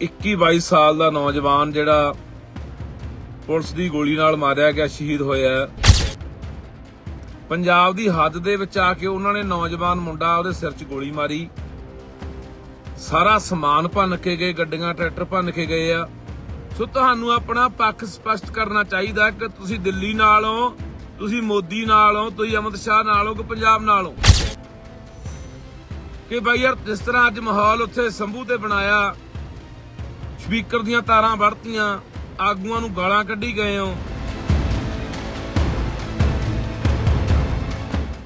21 22 ਸਾਲ ਦਾ ਨੌਜਵਾਨ ਜਿਹੜਾ ਪੁਲਿਸ ਦੀ ਗੋਲੀ ਨਾਲ ਮਾਰਿਆ ਗਿਆ, ਸ਼ਹੀਦ ਹੋਇਆ ਪੰਜਾਬ ਦੀ ਹੱਦ ਦੇ ਵਿੱਚ ਆ ਕੇ ਉਹਨਾਂ ਨੇ ਨੌਜਵਾਨ ਮੁੰਡਾ ਉਹਦੇ ਸਿਰ 'ਚ ਗੋਲੀ ਮਾਰੀ। ਸਾਰਾ ਸਮਾਨ ਭੰਨ ਕੇ ਗਏ, ਗੱਡੀਆਂ, ਟਰੈਕਟਰ ਭੰਨ ਕੇ ਗਏ ਆ। ਸੋ ਤੁਹਾਨੂੰ ਆਪਣਾ ਪੱਖ ਸਪਸ਼ਟ ਕਰਨਾ ਚਾਹੀਦਾ ਕਿ ਤੁਸੀਂ ਦਿੱਲੀ ਨਾਲੋਂ ਤੁਸੀਂ ਮੋਦੀ ਨਾਲੋਂ ਤੁਸੀਂ ਅਮਿਤ ਸ਼ਾਹ ਨਾਲੋਂ ਕਿ ਪੰਜਾਬ ਨਾਲੋਂ ਕਿ ਭਾਈ ਯਾਰ, ਜਿਸ ਤਰ੍ਹਾਂ ਅੱਜ ਮਾਹੌਲ ਉੱਥੇ ਸੰਭੂ ਤੇ ਬਣਾਇਆ ਸਪੀਕਰ ਦੀਆਂ ਤਾਰਾਂ ਵੜਤੀਆਂ, ਆਗੂਆਂ ਨੂੰ ਗਾਲਾਂ ਕੱਢੀ ਗਏ ਹੋ।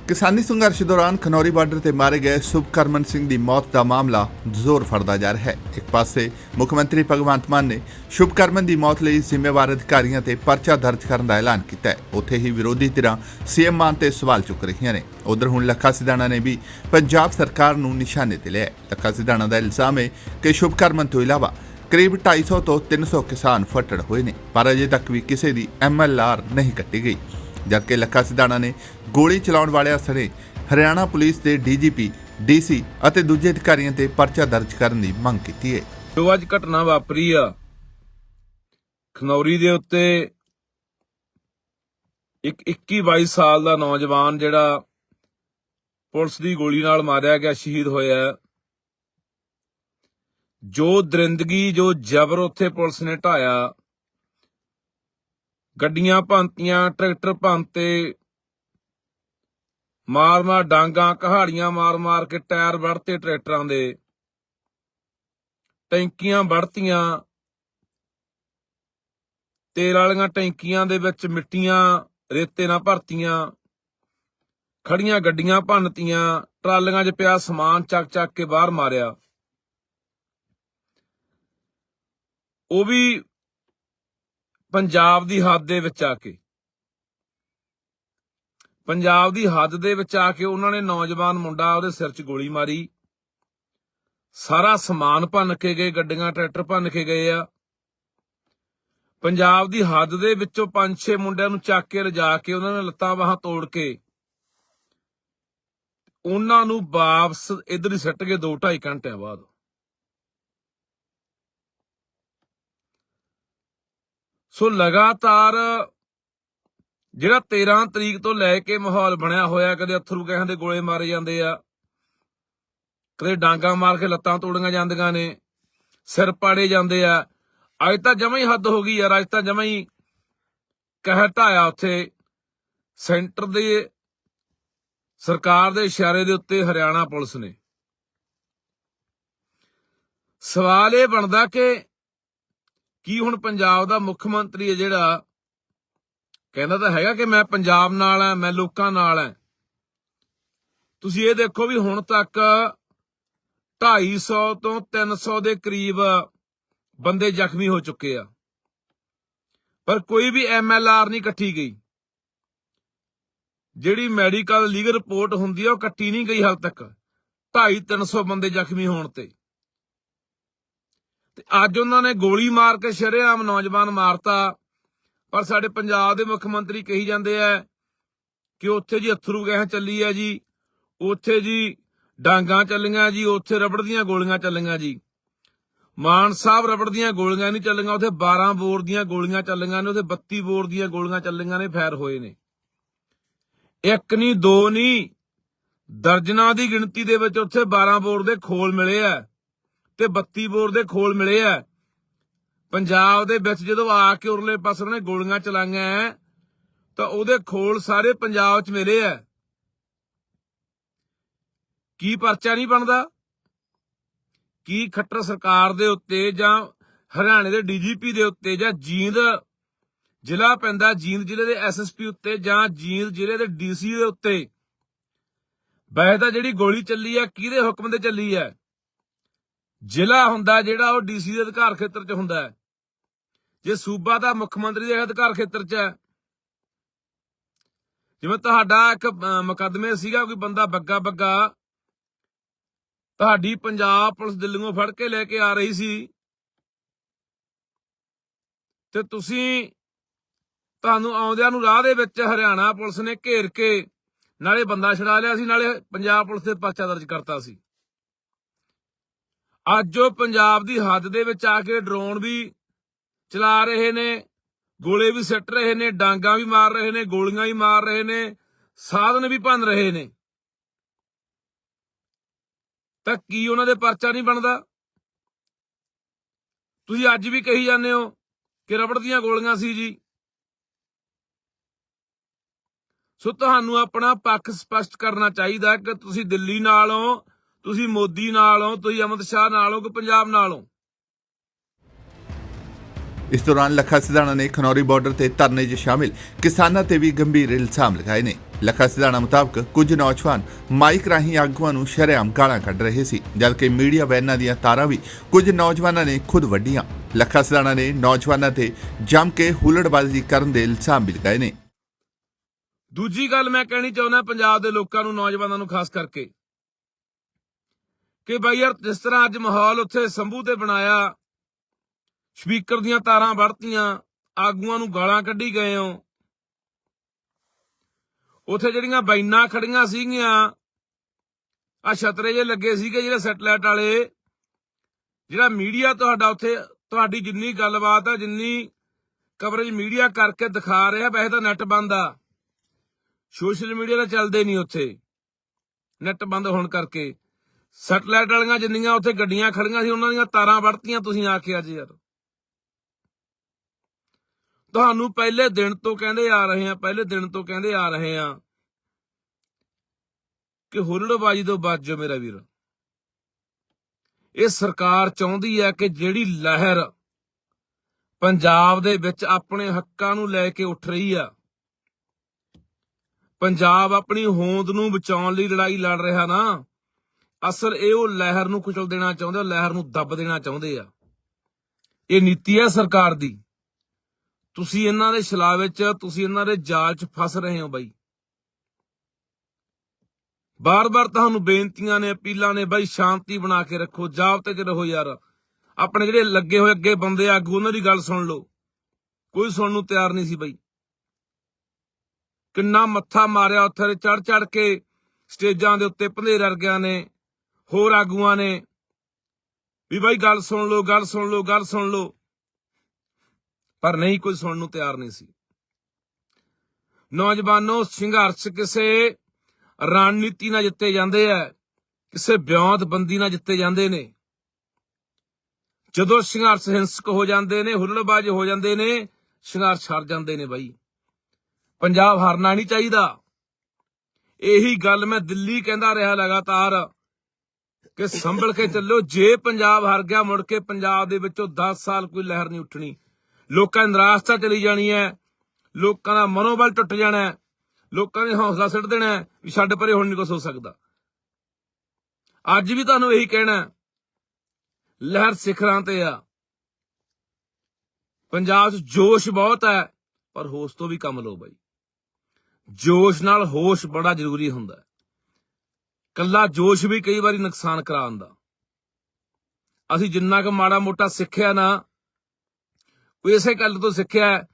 ਕਿਸਾਨੀ ਸੰਘਰਸ਼ ਦੌਰਾਨ ਖਨੌਰੀ ਬਾਰਡਰ ਤੇ ਮਾਰੇ ਗਏ ਸੁਭਕਰਮਨ ਸਿੰਘ ਦੀ ਮੌਤ ਦਾ ਮਾਮਲਾ ਜ਼ੋਰ ਫੜਦਾ ਜਾ ਰਿਹਾ ਹੈ। ਇੱਕ ਪਾਸੇ ਮੁੱਖ ਮੰਤਰੀ ਭਗਵੰਤ ਮਾਨ ਨੇ ਸੁਭਕਰਮਨ ਦੀ ਮੌਤ ਲਈ ਜ਼ਿੰਮੇਵਾਰ ਅਧਿਕਾਰੀਆਂ ਤੇ ਪਰਚਾ ਦਰਜ ਕਰਨ ਦਾ ਐਲਾਨ ਕੀਤਾ ਹੈ। ਉੱਥੇ ਹੀ ਵਿਰੋਧੀ ਧਿਰਾਂ ਸੀਐਮ ਮਾਨ ਤੇ ਸਵਾਲ ਚੁੱਕ ਰਹੀਆਂ ਨੇ। ਉਧਰ ਹੁਣ ਲੱਖਾ ਸਿਧਾਣਾ ਨੇ ਵੀ ਪੰਜਾਬ ਸਰਕਾਰ ਨੂੰ ਨਿਸ਼ਾਨੇ ਤੇ ਲਿਆ ਹੈ। ਲੱਖਾ ਸਿਧਾਣਾ ਦਾ ਇਲਜ਼ਾਮ ਹੈ ਕਿ ਸੁਭਕਰਮਨ ਤੋਂ ਇਲਾਵਾ ਕਰੀਬ 250 ਤੋਂ 300 ਕਿਸਾਨ ਫੱਟੜ ਹੋਏ ਨੇ, ਪਰ ਅਜੇ ਤੱਕ ਵੀ ਕਿਸੇ ਦੀ ਐਮਐਲਆਰ ਨਹੀਂ ਕੱਟੀ ਗਈ। ਜਦਕਿ ਲੱਖਾ ਸਿਧਾਣਾ ਨੇ ਗੋਲੀ ਚਲਾਉਣ ਵਾਲਿਆਂ ਸਣੇ ਹਰਿਆਣਾ ਪੁਲਿਸ ਦੇ ਡੀਜੀਪੀ ਡੀਸੀ ਅਤੇ ਦੂਜੇ ਅਧਿਕਾਰੀਆਂ ਤੇ ਪਰਚਾ ਦਰਜ ਕਰਨ ਦੀ ਮੰਗ ਕੀਤੀ ਹੈ ਜੋ ਅੱਜ ਘਟਨਾ ਵਾਪਰੀ ਆ, ਖਨੌਰੀ ਦੇ ਉੱਤੇ ਇੱਕ 21 22 ਸਾਲ ਦਾ ਨੌਜਵਾਨ ਜਿਹੜਾ ਪੁਲਿਸ ਦੀ ਗੋਲੀ ਨਾਲ ਮਾਰਿਆ ਗਿਆ, ਸ਼ਹੀਦ ਹੋਇਆ। ਜੋ ਦਰਿੰਦਗੀ ਜੋ ਜ਼ਬਰ ਉੱਥੇ ਪੁਲਿਸ ਨੇ ਢਾਇਆ, ਗੱਡੀਆਂ ਭੰਤੀਆਂ ਟਰੈਕਟਰ ਭੰਨਤੇ, ਮਾਰ ਮਾਰ ਡਾਂਗਾ, ਕਹਾੜੀਆਂ ਮਾਰ ਮਾਰ ਕੇ ਟਾਇਰ ਵੜਤੇ ਟਰੈਕਟਰਾਂ ਦੇ, ਟੈਂਕੀਆਂ ਵੜਤੀਆਂ ਤੇਲ ਵਾਲੀਆਂ ਟੈਂਕੀਆਂ ਦੇ ਵਿੱਚ ਮਿੱਟੀਆਂ ਰੇਤੇ ਨਾਲ ਭਰਤੀਆਂ ਖੜੀਆਂ ਗੱਡੀਆਂ ਭੰਨਤੀਆਂ, ਟਰਾਲੀਆਂ 'ਚ ਪਿਆ ਸਮਾਨ ਚੱਕ ਚੱਕ ਕੇ ਬਾਹਰ ਮਾਰਿਆ। ਉਹ ਵੀ ਪੰਜਾਬ ਦੀ ਹੱਦ ਦੇ ਵਿੱਚ ਆ ਕੇ। ਪੰਜਾਬ ਦੀ ਹੱਦ ਦੇ ਵਿੱਚ ਆ ਕੇ ਉਹਨਾਂ ਨੇ ਨੌਜਵਾਨ ਮੁੰਡਾ ਉਹਦੇ ਸਿਰ 'ਚ ਗੋਲੀ ਮਾਰੀ। ਸਾਰਾ ਸਮਾਨ ਭੰਨ ਕੇ ਗਏ, ਗੱਡੀਆਂ, ਟਰੈਕਟਰ ਭੰਨ ਕੇ ਗਏ ਆ। ਪੰਜਾਬ ਦੀ ਹੱਦ ਦੇ ਵਿੱਚੋਂ ਪੰਜ ਛੇ ਮੁੰਡਿਆਂ ਨੂੰ ਚੱਕ ਕੇ ਲਿਜਾ ਕੇ ਉਹਨਾਂ ਨੇ ਲੱਤਾਂ ਬਾਹਾਂ ਤੋੜ ਕੇ ਉਹਨਾਂ ਨੂੰ ਵਾਪਸ ਇਧਰ ਹੀ ਸੱਟ ਕੇ 2.5 ਘੰਟਿਆਂ ਬਾਅਦ। ਸੋ ਲਗਾਤਾਰ ਜਿਹੜਾ 13 ਤਰੀਕ ਤੋਂ ਲੈ ਕੇ ਮਾਹੌਲ ਬਣਿਆ ਹੋਇਆ, ਕਦੇ ਅਥਰੂ ਗੈਸਾਂ ਦੇ ਗੋਲੇ ਮਾਰੇ ਜਾਂਦੇ ਆ, ਕਦੇ ਡਾਂਗਾ ਮਾਰ ਕੇ ਲੱਤਾਂ ਤੋੜੀਆਂ ਜਾਂਦੀਆਂ ਨੇ, ਸਿਰ ਪਾੜੇ ਜਾਂਦੇ ਆ। ਅੱਜ ਤਾਂ ਜਮਾਂ ਹੀ ਹੱਦ ਹੋ ਗਈ ਯਾਰ, ਅੱਜ ਤਾਂ ਜਮਾਂ ਹੀ ਕਹਿਰ ਢਾਇਆ ਉੱਥੇ। ਸੈਂਟਰ ਦੇ, ਸਰਕਾਰ ਦੇ ਇਸ਼ਾਰੇ ਦੇ ਉੱਤੇ ਹਰਿਆਣਾ ਪੁਲਿਸ ਨੇ। ਸਵਾਲ ਇਹ ਬਣਦਾ ਕਿ ਕੀ ਹੁਣ ਪੰਜਾਬ ਦਾ ਮੁੱਖ ਮੰਤਰੀ ਹੈ ਜਿਹੜਾ? ਕਹਿੰਦਾ ਤਾਂ ਹੈਗਾ ਕਿ ਮੈਂ ਪੰਜਾਬ ਨਾਲ ਆ ਮੈਂ ਲੋਕਾਂ ਨਾਲ ਆ ਤੁਸੀਂ ਇਹ ਦੇਖੋ ਵੀ ਹੁਣ ਤੱਕ 250 ਤੋਂ 300 ਦੇ ਕਰੀਬ ਬੰਦੇ ਜ਼ਖਮੀ ਹੋ ਚੁੱਕੇ ਆ। ਪਰ ਕੋਈ ਵੀ ਐਮਐਲਆਰ ਨਹੀਂ ਕੱਟੀ ਗਈ। ਜਿਹੜੀ ਮੈਡੀਕਲ ਲੀਗਲ ਰਿਪੋਰਟ ਹੁੰਦੀ ਆ, ਉਹ ਕੱਟੀ ਨਹੀਂ ਗਈ ਹਾਲ ਤੱਕ। 2.5 300 ਬੰਦੇ ਜ਼ਖਮੀ ਹੋਣ ਤੇ। ਅੱਜ ਉਹਨਾਂ ਨੇ ਗੋਲੀ ਮਾਰ ਕੇ ਸ਼ਰੇਆਮ ਨੌਜਵਾਨ ਮਾਰਤਾ। ਪਰ ਸਾਡੇ ਪੰਜਾਬ ਦੇ ਮੁੱਖ ਮੰਤਰੀ ਕਹੀ ਜਾਂਦੇ ਆ ਕਿ ਉੱਥੇ ਜੀ ਅਥਰੂ ਗੈਸ ਚੱਲੀ ਆ ਜੀ, ਉੱਥੇ ਜੀ ਡਾਂਗਾ ਚੱਲੀਆਂ ਜੀ, ਉੱਥੇ ਰਬੜ ਦੀਆਂ ਗੋਲੀਆਂ ਚੱਲੀਆਂ ਜੀ। ਮਾਨ ਸਾਹਿਬ ਰਬੜ ਦੀਆਂ ਗੋਲੀਆਂ ਨਹੀਂ ਚੱਲੀਆਂ, ਉੱਥੇ 12 ਬੋਰ ਦੀਆਂ ਗੋਲੀਆਂ ਚੱਲੀਆਂ ਨੇ, ਉੱਥੇ 32 ਬੋਰ ਦੀਆਂ ਗੋਲੀਆਂ ਚੱਲੀਆਂ ਨੇ, ਫੈਰ ਹੋਏ ਨੇ। ਇੱਕ ਨਹੀਂ, ਦੋ ਨਹੀਂ, ਦਰਜਨਾਂ ਦੀ ਗਿਣਤੀ ਦੇ ਵਿੱਚ ਉੱਥੇ 12 ਬੋਰ ਦੇ ਖੋਲ ਮਿਲੇ ਆ। ਤੇ 32 ਬੋਰ ਦੇ ਖੋਲ ਮਿਲੇ ਆ। ਪੰਜਾਬ ਦੇ ਵਿੱਚ ਜਦੋਂ ਆ ਕੇ ਉਰਲੇ ਪਾਸੇ ਉਹਨੇ ਗੋਲੀਆਂ ਚਲਾਈਆਂ ਐ, ਤਾਂ ਉਹਦੇ ਖੋਲ ਸਾਰੇ ਪੰਜਾਬ 'ਚ ਮਿਲੇ ਆ ਕੀ ਪਰਚਾ ਨਹੀਂ ਬਣਦਾ? ਕੀ ਖੱਟਰ ਸਰਕਾਰ ਦੇ ਉੱਤੇ ਜਾਂ ਹਰਿਆਣੇ ਦੇ ਡੀਜੀਪੀ ਦੇ ਉੱਤੇ ਜਾਂ ਜੀਂਦ ਜ਼ਿਲ੍ਹਾ ਪੈਂਦਾ ਜੀਂਦ ਜ਼ਿਲ੍ਹੇ ਦੇ ਐਸਐਸਪੀ ਉੱਤੇ ਜਾਂ ਜੀਂਦ ਜ਼ਿਲ੍ਹੇ ਦੇ ਡੀਸੀ ਦੇ ਉੱਤੇ? ਵੈਸੇ ਤਾਂ ਜਿਹੜੀ ਗੋਲੀ ਚੱਲੀ ਆ ਕਿਹਦੇ ਹੁਕਮ ਤੇ ਚੱਲੀ ਆ ਜ਼ਿਲ੍ਹਾ ਹੁੰਦਾ ਜਿਹੜਾ ਉਹ ਡੀਸੀ ਦੇ ਅਧਿਕਾਰ ਖੇਤਰ 'ਚ ਹੁੰਦਾ ਹੈ। ਜੇ ਸੂਬਾ ਦਾ ਮੁੱਖ ਮੰਤਰੀ ਦੇ ਅਧਿਕਾਰ ਖੇਤਰ 'ਚ ਹੈ। ਜਿਵੇਂ ਤੁਹਾਡਾ ਇੱਕ ਅਹ, ਸੀਗਾ ਕੋਈ ਬੰਦਾ ਬੱਗਾ ਬੱਗਾ ਤੁਹਾਡੀ ਪੰਜਾਬ ਪੁਲਿਸ ਦਿੱਲੀੋਂ ਫੜ ਕੇ ਲੈ ਕੇ ਆ ਰਹੀ ਸੀ ਤੇ ਤੁਸੀਂ ਤੁਹਾਨੂੰ ਆਉਂਦਿਆਂ ਨੂੰ ਰਾਹ ਦੇ ਵਿੱਚ ਹਰਿਆਣਾ ਪੁਲਿਸ ਨੇ ਘੇਰ ਕੇ ਨਾਲੇ ਬੰਦਾ ਛਡਾ ਲਿਆ ਸੀ ਨਾਲੇ ਪੰਜਾਬ ਪੁਲਿਸ ਤੇ ਪਰਚਾ ਦਰਜ ਕਰਤਾ ਸੀ। ਅੱਜ ਉਹ ਪੰਜਾਬ ਦੀ ਹੱਦ ਦੇ ਵਿੱਚ ਆ ਕੇ ਡਰੋਨ ਵੀ ਚਲਾ ਰਹੇ ਨੇ, ਗੋਲੇ ਵੀ ਸਿੱਟ ਰਹੇ ਨੇ, ਡਾਂਗਾ ਵੀ ਮਾਰ ਰਹੇ ਨੇ, ਗੋਲੀਆਂ ਵੀ ਮਾਰ ਰਹੇ ਨੇ, ਸਾਧਨ ਵੀ ਭੰਨ ਰਹੇ ਨੇ। ਤਾਂ ਕੀ ਉਹਨਾਂ ਦੇ ਪਰਚਾ ਨਹੀਂ ਬਣਦਾ? ਤੁਸੀਂ ਅੱਜ ਵੀ ਕਹੀ ਜਾਂਦੇ ਹੋ ਕਿ ਰਬੜ ਦੀਆਂ ਗੋਲੀਆਂ ਸੀ ਜੀ। ਸੋ ਤੁਹਾਨੂੰ ਆਪਣਾ ਪੱਖ ਸਪਸ਼ਟ ਕਰਨਾ ਚਾਹੀਦਾ ਕਿ ਤੁਸੀਂ ਦਿੱਲੀ ਨਾਲੋਂ ਤੁਸੀਂ ਮੋਦੀ ਨਾਲੋਂ ਤੁਸੀਂ ਅਮਿਤ ਸ਼ਾਹ ਨਾਲੋਂ ਕਿ ਪੰਜਾਬ ਨਾਲੋਂ ਇਸ ਦੌਰਾਨ ਲੱਖਾ ਸਿਧਾਣਾ ਨੇ ਖਨੌਰੀ ਬਾਰਡਰ ਤੇ ਧਰਨੇ 'ਚ ਸ਼ਾਮਿਲ। ਕਿਸਾਨਾਂ ਤੇ ਵੀ ਗੰਭੀਰ ਇਲਜ਼ਾਮ ਲਗਾਏ ਨੇ। ਲੱਖਾ ਸਿਧਾਣਾ ਮੁਤਾਬਕ ਕੁਝ ਨੌਜਵਾਨ ਮਾਈਕ ਰਾਹੀਂ ਆਗੂਆਂ ਨੂੰ ਸ਼ਰੇਆਮ ਗਾਲਾਂ ਕੱਢ ਰਹੇ ਸੀ ਜਦਕਿ ਮੀਡੀਆ ਵੈਨਾਂ ਦੀਆਂ ਤਾਰਾਂ ਵੀ ਕੁਝ ਨੌਜਵਾਨਾਂ ਨੇ ਖੁਦ ਵੱਢੀਆਂ ਲੱਖਾ ਸਿਧਾਣਾ ਨੇ ਨੌਜਵਾਨਾਂ ਤੇ ਜੰਮ ਕੇ ਹੁੱਲੜਬਾਜ਼ੀ ਕਰਨ ਦੇ ਇਲਜ਼ਾਮ ਵੀ ਲਗਾਏ ਨੇ। ਦੂਜੀ ਗੱਲ ਮੈਂ ਕਹਿਣੀ ਚਾਹੁੰਦਾ ਪੰਜਾਬ ਦੇ ਲੋਕਾਂ ਨੂੰ ਨੌਜਵਾਨਾਂ ਨੂੰ ਖਾਸ ਕਰਕੇ। ਕਿ ਬਈ ਯਾਰ, ਜਿਸ ਤਰ੍ਹਾਂ ਅੱਜ ਮਾਹੌਲ ਉੱਥੇ ਸੰਭੂ ਤੇ ਬਣਾਇਆ, ਸਪੀਕਰ ਦੀਆਂ ਤਾਰਾਂ ਵੜਤੀਆਂ, ਆਗੂਆਂ ਨੂੰ ਗਾਲਾਂ ਕੱਢੀ ਗਏ ਹੋ। ਉੱਥੇ ਜਿਹੜੀਆਂ ਬਾਈਨਾਂ ਖੜੀਆਂ ਸੀਗੀਆਂ ਆ ਛਤਰੇ ਜੇ ਲੱਗੇ ਸੀਗੇ ਜਿਹੜੇ ਸੈਟਲਾਈਟ ਵਾਲੇ, ਜਿਹੜਾ ਮੀਡੀਆ ਤੁਹਾਡਾ ਉੱਥੇ, ਤੁਹਾਡੀ ਜਿੰਨੀ ਗੱਲਬਾਤ ਆ, ਜਿੰਨੀ ਕਵਰੇਜ ਮੀਡੀਆ ਕਰਕੇ ਦਿਖਾ ਰਿਹਾ, ਵੈਸੇ ਤਾਂ ਨੈਟ ਬੰਦ ਆ। ਸੋਸ਼ਲ ਮੀਡੀਆ ਤਾਂ ਚੱਲਦੇ ਨਹੀਂ ਉੱਥੇ, ਨੈਟ ਬੰਦ ਹੋਣ ਕਰਕੇ। ਸੈਟਲਾਈਟ ਵਾਲੀਆਂ ਜਿੰਨੀਆਂ ਉੱਥੇ ਗੱਡੀਆਂ ਖੜੀਆਂ ਸੀ, ਉਹਨਾਂ ਦੀਆਂ ਤਾਰਾਂ ਵੜਤੀਆਂ ਤੁਸੀਂ ਆ ਕੇ ਅੱਜ ਯਾਰ। ਤੁਹਾਨੂੰ ਪਹਿਲੇ ਦਿਨ ਤੋਂ ਕਹਿੰਦੇ ਆ ਰਹੇ ਆ ਪਹਿਲੇ ਦਿਨ ਤੋਂ ਕਹਿੰਦੇ ਆ ਰਹੇ ਆ ਕਿ ਹੁੱਲੜਬਾਜੀ ਤੋਂ ਬਚ ਜਾਓ ਮੇਰਾ ਵੀਰ। ਇਹ ਸਰਕਾਰ ਚਾਹੁੰਦੀ ਹੈ ਕਿ ਜਿਹੜੀ ਲਹਿਰ ਪੰਜਾਬ ਦੇ ਵਿੱਚ ਆਪਣੇ ਹੱਕਾਂ ਨੂੰ ਲੈ ਕੇ ਉੱਠ ਰਹੀ ਆ, ਪੰਜਾਬ ਆਪਣੀ ਹੋਂਦ ਨੂੰ ਬਚਾਉਣ ਲਈ ਲੜਾਈ ਲੜ ਰਿਹਾ ਨਾ ਅਸਲ ਇਹ ਉਹ ਲਹਿਰ ਨੂੰ ਕੁਚਲ ਦੇਣਾ ਚਾਹੁੰਦੇ ਉਹ ਲਹਿਰ ਨੂੰ ਦੱਬ ਦੇਣਾ ਚਾਹੁੰਦੇ ਆ। ਇਹ ਨੀਤੀ ਹੈ ਸਰਕਾਰ ਦੀ। ਤੁਸੀਂ ਇਹਨਾਂ ਦੇ ਛਲਾ ਵਿੱਚ, ਤੁਸੀਂ ਇਹਨਾਂ ਦੇ ਜਾਲ 'ਚ ਫਸ ਰਹੇ ਹੋ ਬਾਈ। ਬਾਰ-ਬਾਰ ਤੁਹਾਨੂੰ ਬੇਨਤੀਆਂ ਨੇ, ਅਪੀਲਾਂ ਨੇ, ਬਾਈ ਸ਼ਾਂਤੀ ਬਣਾ ਕੇ ਰੱਖੋ, ਜਾਬਤੇ 'ਚ ਰਹੋ ਯਾਰ। ਆਪਣੇ ਜਿਹੜੇ ਲੱਗੇ ਹੋਏ ਅੱਗੇ ਬੰਦੇ ਆਗੂ ਉਹਨਾਂ ਦੀ ਗੱਲ ਸੁਣ ਲਓ। ਕੋਈ ਸੁਣਨ ਨੂੰ ਤਿਆਰ ਨਹੀਂ ਸੀ ਬਾਈ। ਕਿੰਨਾ ਮੱਥਾ ਮਾਰਿਆ ਉੱਥੇ ਚੜ ਚੜ ਕੇ, ਸਟੇਜਾਂ ਦੇ ਉੱਤੇ ਭੰਦੇਰ ਵਰਗਿਆਂ ਨੇ। ਹੋਰ ਆਗੂਆਂ ਨੇ ਵੀ ਬਾਈ ਗੱਲ ਸੁਣ ਲਓ, ਗੱਲ ਸੁਣ ਲਓ, ਗੱਲ ਸੁਣ ਲਓ। ਪਰ ਨਹੀਂ, ਕੋਈ ਸੁਣਨ ਨੂੰ ਤਿਆਰ ਨਹੀਂ ਸੀ। ਨੌਜਵਾਨੋ, ਸੰਘਰਸ਼ ਕਿਸੇ ਰਣਨੀਤੀ ਨਾਲ ਜਿੱਤੇ ਜਾਂਦੇ ਆ, ਕਿਸੇ ਬਿਆਨਤਬੰਦੀ ਨਾਲ ਜਿੱਤੇ ਜਾਂਦੇ ਨੇ। ਜਦੋਂ ਸੰਘਰਸ਼ ਹਿੰਸਕ ਹੋ ਜਾਂਦੇ ਨੇ, ਹੁੱਲੜਬਾਜ਼ ਹੋ ਜਾਂਦੇ ਨੇ, ਸੰਘਰਸ਼ ਹਾਰ ਜਾਂਦੇ ਨੇ ਬਾਈ। ਪੰਜਾਬ ਹਾਰਨਾ ਨਹੀਂ ਚਾਹੀਦਾ। ਇਹੀ ਗੱਲ ਮੈਂ ਦਿੱਲੀ ਕਹਿੰਦਾ ਰਿਹਾ ਲਗਾਤਾਰ। ਕਿ ਸੰਭਲ ਕੇ ਚੱਲੋ, ਜੇ ਪੰਜਾਬ ਹਾਰ ਗਿਆ, ਮੁੜ ਕੇ ਪੰਜਾਬ ਦੇ ਵਿੱਚੋਂ 10 ਸਾਲ ਕੋਈ ਲਹਿਰ ਨਹੀਂ ਉੱਠਣੀ। ਲੋਕਾਂ ਦੀ ਨਿਰਾਸ਼ਤਾ ਚਲੀ ਜਾਣੀ ਹੈ। ਲੋਕਾਂ ਦਾ ਮਨੋਬਲ ਟੁੱਟ ਜਾਣਾ ਹੈ। ਲੋਕਾਂ ਨੇ ਹੌਸਲਾ ਸਿੱਟ ਦੇਣਾ ਹੈ ਵੀ ਛੱਡ ਪਰੇ ਹੁਣ ਨਹੀਂ ਕੁਛ ਹੋ ਸਕਦਾ। ਅੱਜ ਵੀ ਤੁਹਾਨੂੰ ਇਹੀ ਕਹਿਣਾ ਲਹਿਰ ਸਿਖਰਾਂ ਤੇ ਆ। ਪੰਜਾਬ 'ਚ ਜੋਸ਼ ਬਹੁਤ ਹੈ, ਪਰ ਹੋਸ਼ ਤੋਂ ਵੀ ਕੰਮ ਲਓ ਬਾਈ। ਜੋਸ਼ ਨਾਲ ਹੋਸ਼ ਬੜਾ ਜ਼ਰੂਰੀ ਹੁੰਦਾ ਹੈ। ਕੱਲਾ ਜੋਸ਼ ਵੀ ਕਈ ਵਾਰੀ ਨੁਕਸਾਨ ਕਰਾ ਦਿੰਦਾ। ਅਸੀਂ ਜਿੰਨਾ ਕੁ ਮਾੜਾ ਮੋਟਾ ਸਿੱਖਿਆ ਨਾ, ਉਹ ਇਸੇ ਗੱਲ ਤੋਂ ਸਿੱਖਿਆ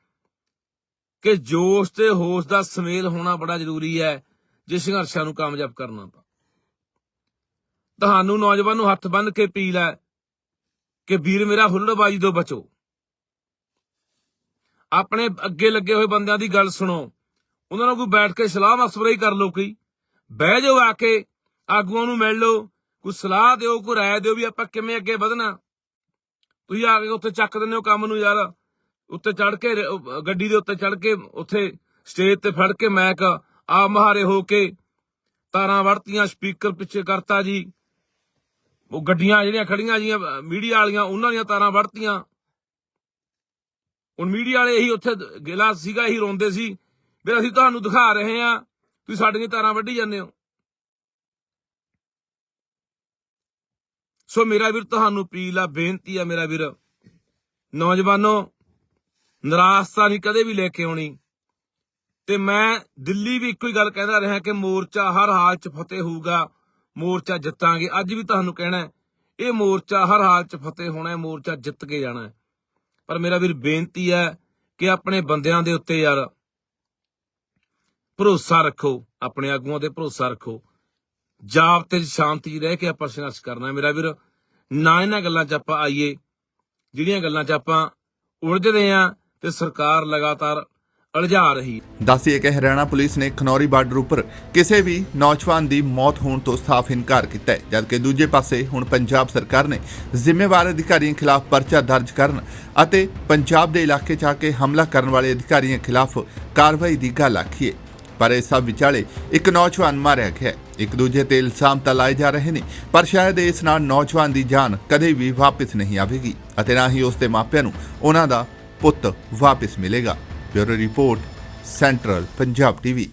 ਕਿ ਜੋਸ਼ ਤੇ ਹੋਸ਼ ਦਾ ਸਮੇਲ ਹੋਣਾ ਬੜਾ ਜ਼ਰੂਰੀ ਹੈ, ਜੇ ਸੰਘਰਸ਼ਾਂ ਨੂੰ ਕਾਮਯਾਬ ਕਰਨਾ ਤਾਂ। ਤੁਹਾਨੂੰ ਨੌਜਵਾਨ ਨੂੰ ਹੱਥ ਬੰਨ ਕੇ ਅਪੀਲ ਹੈ ਕਿ ਵੀਰ ਮੇਰਾ ਹੁੱਲੜਬਾਜੀ ਤੋਂ ਬਚੋ। ਆਪਣੇ ਅੱਗੇ ਲੱਗੇ ਹੋਏ ਬੰਦਿਆਂ ਦੀ ਗੱਲ ਸੁਣੋ। ਉਹਨਾਂ ਨਾਲ ਕੋਈ ਬੈਠ ਕੇ ਸਲਾਹ ਮਸ਼ਵਰਾ ਹੀ ਕਰ ਲੋ ਕੋਈ। ਬਹਿ ਜਾਓ ਆ ਕੇ ਆਗੂਆਂ ਨੂੰ ਮਿਲ ਲਓ, ਕੋਈ ਸਲਾਹ ਦਿਓ, ਕੋਈ ਰਾਏ ਦਿਓ ਵੀ ਆਪਾਂ ਕਿਵੇਂ ਅੱਗੇ ਵਧਣਾ। ਤੁਸੀਂ ਆ ਕੇ ਉੱਥੇ ਚੱਕ ਦਿੰਦੇ ਹੋ ਕੰਮ ਨੂੰ ਯਾਰ ਉੱਤੇ ਚੜ ਕੇ, ਗੱਡੀ ਦੇ ਉੱਤੇ ਚੜ ਕੇ, ਉੱਥੇ ਸਟੇਜ ਤੇ ਫੜ ਕੇ ਮੈਕ ਆ ਮਹਾਰੇ ਹੋ ਕੇ, ਤਾਰਾਂ ਵੜਤੀਆਂ ਸਪੀਕਰ ਪਿੱਛੇ ਕਰਤਾ ਜੀ। ਉਹ ਗੱਡੀਆਂ ਜਿਹੜੀਆਂ ਖੜੀਆਂ ਜੀਆਂ ਮੀਡੀਆ ਵਾਲੀਆਂ, ਉਹਨਾਂ ਦੀਆਂ ਤਾਰਾਂ ਵੜਤੀਆਂ। ਹੁਣ ਮੀਡੀਆ ਵਾਲੇ ਇਹੀ ਉੱਥੇ ਗਿਲਾ ਸੀਗਾ, ਇਹੀ ਰੋਂਦੇ ਸੀ, ਵੀ ਅਸੀਂ ਤੁਹਾਨੂੰ ਦਿਖਾ ਰਹੇ ਹਾਂ, ਤੁਸੀਂ ਸਾਡੀਆਂ ਤਾਰਾਂ ਵੱਢੀ ਜਾਂਦੇ ਹੋ। ਸੋ ਮੇਰਾ ਵੀਰ, ਤੁਹਾਨੂੰ ਅਪੀਲ ਆ, ਬੇਨਤੀ ਆ ਮੇਰਾ ਵੀਰ। ਨੌਜਵਾਨੋ ਨਿਰਾਸ਼ਤਾ ਨਹੀਂ ਕਦੇ ਵੀ ਲੈ ਕੇ ਆਉਣੀ। ਤੇ ਮੈਂ ਦਿੱਲੀ ਵੀ ਇੱਕੋ ਹੀ ਗੱਲ ਕਹਿੰਦਾ ਰਿਹਾ ਕਿ ਮੋਰਚਾ ਹਰ ਹਾਲ 'ਚ ਫਤਿਹ ਹੋਊਗਾ, ਮੋਰਚਾ ਜਿੱਤਾਂਗੇ। ਅੱਜ ਵੀ ਤੁਹਾਨੂੰ ਕਹਿਣਾ ਇਹ ਮੋਰਚਾ ਹਰ ਹਾਲ 'ਚ ਫਤਿਹ ਹੋਣਾ ਹੈ, ਮੋਰਚਾ ਜਿੱਤ ਕੇ ਜਾਣਾ ਹੈ। ਪਰ ਮੇਰਾ ਵੀਰ, ਬੇਨਤੀ ਹੈ ਕਿ ਆਪਣੇ ਬੰਦਿਆਂ ਦੇ ਉੱਤੇ ਯਾਰ ਭਰੋਸਾ ਰੱਖੋ, ਆਪਣੇ ਆਗੂਆਂ ਤੇ ਭਰੋਸਾ ਰੱਖੋ। ਜਾਬਤੇ 'ਚ ਸ਼ਾਂਤੀ ਰਹਿ ਕੇ ਆਪਾਂ ਸੰਘਰਸ਼ ਕਰਨਾ ਹੈ। ਮੇਰਾ ਵੀਰ ਨਾ ਇਹਨਾਂ ਗੱਲਾਂ 'ਚ ਆਪਾਂ ਆਈਏ। ਜਿਹੜੀਆਂ ਗੱਲਾਂ 'ਚ ਆਪਾਂ ਉਲਝਦੇ ਆ ਤੇ ਸਰਕਾਰ ਲਗਾਤਾਰ ਉਲਝਾ ਰਹੀ ਹੈ। ਕਿ ਹਰਿਆਣਾ ਪੁਲਿਸ ਨੇ ਖਨੌਰੀ ਬਾਰਡਰ ਉੱਪਰ ਕਿਸੇ ਵੀ ਨੌਜਵਾਨ ਦੀ ਮੌਤ ਹੋਣ ਤੋਂ ਸਾਫ਼ ਇਨਕਾਰ ਕੀਤਾ ਹੈ, ਜਦਕਿ ਦੂਜੇ ਪਾਸੇ ਹੁਣ ਪੰਜਾਬ ਸਰਕਾਰ ਨੇ ਜ਼ਿੰਮੇਵਾਰ ਅਧਿਕਾਰੀਆਂ ਖਿਲਾਫ ਪਰਚਾ ਦਰਜ ਕਰਨ ਅਤੇ ਪੰਜਾਬ ਦੇ ਇਲਾਕੇ 'ਚ ਆ ਕੇ ਹਮਲਾ ਕਰਨ ਵਾਲੇ ਅਧਿਕਾਰੀਆਂ ਖਿਲਾਫ ਕਾਰਵਾਈ ਦੀ ਗੱਲ ਆਖੀ ਹੈ। ਪਰ ਇਹ ਸਭ ਵਿਚਾਲੇ ਇੱਕ ਨੌਜਵਾਨ ਮਾਰਿਆ ਗਿਆ ਹੈ। ਇੱਕ ਦੂਜੇ ਤੇ ਇਲਜ਼ਾਮ ਤਾਂ ਲਾਏ ਜਾ ਰਹੇ ਨੇ, ਪਰ ਸ਼ਾਇਦ ਇਸ ਨਾਲ ਨੌਜਵਾਨ ਦੀ ਜਾਨ ਕਦੇ ਵੀ ਵਾਪਸ ਨਹੀਂ ਆਵੇਗੀ ਅਤੇ ਨਾ ਹੀ ਉਸ ਦੇ ਮਾਪਿਆਂ ਨੂੰ ਉਹਨਾਂ ਦਾ ਪੁੱਤ ਵਾਪਸ ਮਿਲੇਗਾ। Bureau report, central Punjab TV.